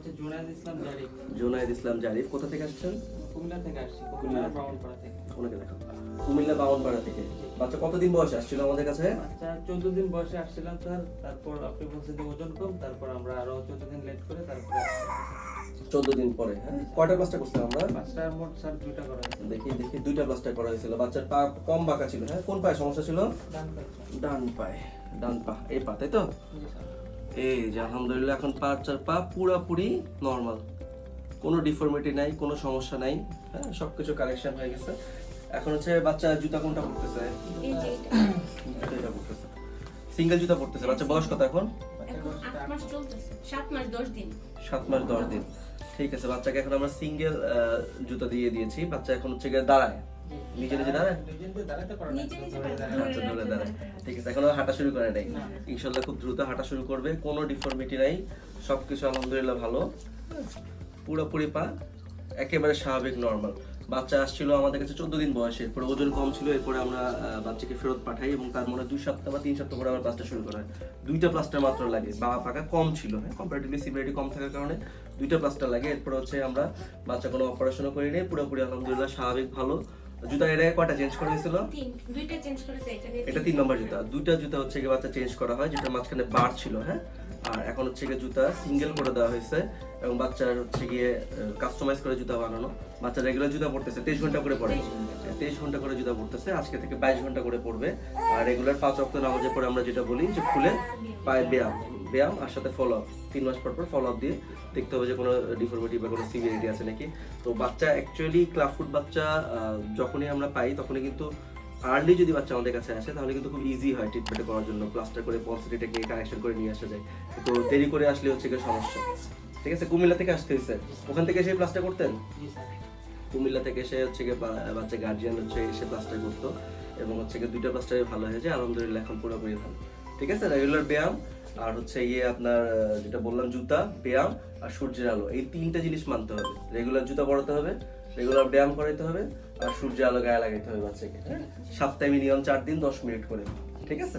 হচ্ছে জুনায়দ ইসলাম জারিফ। জুনায়েদ ইসলাম জারিফ কোথা থেকে আসছেন? কুমিল্লা থেকে আসছি কুমিল্লা ব্রাহ্মণপাড়া থেকে। ওনাকে দেখো। কুমিল্লা বামনপাড়া থেকে। বাচ্চা কতদিন বয়সে আসছিল আমাদের কাছে? আচ্ছা চোদ্দ দিন বয়সে আসছিলাম স্যার তারপর আপনি বলছেন যে ওজন কম তারপর আমরা আরও চোদ্দ দিন লেট করে তারপরে চোদ্দ দিন পরে হ্যাঁ? কয়টা ক্লাসটা করছিলাম আমরা? পাঁচটা মোট স্যার দুইটা করা হয়েছে। দেখি দেখি দুইটা প্লাস্টার করা হয়েছিল। বাচ্চার পা কম বাঁকা ছিল হ্যাঁ? কোন পায়ে সমস্যা ছিল? ডান পাশে। ডান পায়ে ডান পা এই পা তাই তো? জি, স্যার। এই যে আলহামদুলিল্লাহ এখন পা চার পা পুরাপুরি নর্মাল কোনো ডিফর্মিটি নাই কোনো সমস্যা নাই হ্যাঁ সব কিছু কারেকশন হয়ে গেছে। এখন হচ্ছে বাচ্চা জুতা কোনটা পড়তেছে জুতা পড়তেছে সিঙ্গেল জুতা পড়তেছে বাচ্চা বয়স কত এখন? মাস দশ দিন। সাত মাস দশ দিন। ঠিক আছে বাচ্চাকে এখন আমরা সিঙ্গেল জুতা দিয়ে দিয়েছি। বাচ্চা এখন হচ্ছে গিয়ে দাঁড়ায়। নিজে নিজে দাঁড়ায় ঠিক আছে হাঁটা শুরু করে নাই। ইনশাল্লাহ খুব দ্রুত হাঁটা শুরু করবে, কোনো ডিফর্মিটি নাই। সবকিছু আলহামদুলিল্লাহ ভালো। পুরোপুরি পা একেবারে স্বাভাবিক নর্মাল বাচ্চা আসছিল আমাদের কাছে চোদ্দ দিন বয়সে, এরপরে ওজন কম ছিল, এরপরে আমরা বাচ্চাকে ফেরত পাঠাই এবং তার মনে দুই সপ্তাহ বা তিন সপ্তাহ পরে আবার প্লাস্টার শুরু করা দুইটা প্লাস্টার মাত্র লাগে। বা পাকা কম ছিল হ্যাঁ কম্পারেটিভলি সিভিরিটি কম থাকার কারণে দুইটা প্লাস্টার লাগে। এরপরে হচ্ছে আমরা বাচ্চা কোনো অপারেশনও করি পুরোপুরি আলহামদুলিল্লাহ স্বাভাবিক, ভালো। জুতা এর আগে কয়টা চেঞ্জ করা হয়েছিল দুইটা চেঞ্জ করেছে এটা এটা তিন নম্বর জুতা। দুইটা জুতা হচ্ছে গিয়ে বাচ্চা চেঞ্জ করা হয় যেটা মাঝখানে বার ছিল হ্যাঁ? আর এখন হচ্ছে গিয়ে জুতা সিঙ্গেল করে দেওয়া হয়েছে এবং বাচ্চার হচ্ছে গিয়ে কাস্টমাইজ করে জুতা বানানো। বাচ্চা রেগুলার জুতা পড়তেছে তেইশ ঘণ্টা করে পড়ে। তেইশ ঘণ্টা করে। জুতা পড়তেছে আজকে থেকে বাইশ ঘণ্টা করে পড়বে। আর রেগুলার পাঁচ অক্ট নামাজের পরে আমরা যেটা বলি যে খুলে পায়ে ব্যায়াম। ব্যায়াম আর সাথে ফলো আপ তিন মাস পর পর ফলো আপ দিয়ে দেখতে হবে যে কোনো ডিফর্মিটি বা কোনো সিভিরিটি আছে নাকি। তো বাচ্চা অ্যাকচুয়ালি ক্লাবফুড বাচ্চা যখনই আমরা পাই তখনই কিন্তু আর্লি যদি বাচ্চা আমাদের কাছে আসে তাহলে কিন্তু খুব ইজি হয় ট্রিটমেন্ট করার জন্য। প্লাস্টার করে পলসিটি টেকনিক কানেকশন করে নিয়ে আসা যায়। তো দেরি করে আসলে হচ্ছে গিয়ে সমস্যা। ঠিক আছে? কুমিল্লা থেকে আসতে হয়েছে। ওখান থেকে এসে প্লাস্টার করতেন? কুমিল্লা থেকে এসে হচ্ছে গিয়ে বা- বাচ্চা গার্জিয়ান হচ্ছে এসে প্লাস্টার করতো। এবং হচ্ছে গিয়ে দুইটা প্লাস্টারই ভালো হয়েছে। আলহামদুলিল্লাহ এখন পুরোপুরি ভালো। ঠিক আছে? রেগুলার ব্যায়াম। আর হচ্ছে ইয়ে আপনার যেটা বললাম জুতা, ব্যায়াম আর সূর্যের আলো, এই তিনটা জিনিস মানতে হবে। রেগুলার জুতা পড়াতে হবে রেগুলার ব্যায়াম করাইতে হবে আর সূর্যের আলো গায়ে লাগাইতে হবে বাচ্চাকে হ্যাঁ? সপ্তাহে মিনিমাম চার দিন, দশ মিনিট করে, ঠিক আছে?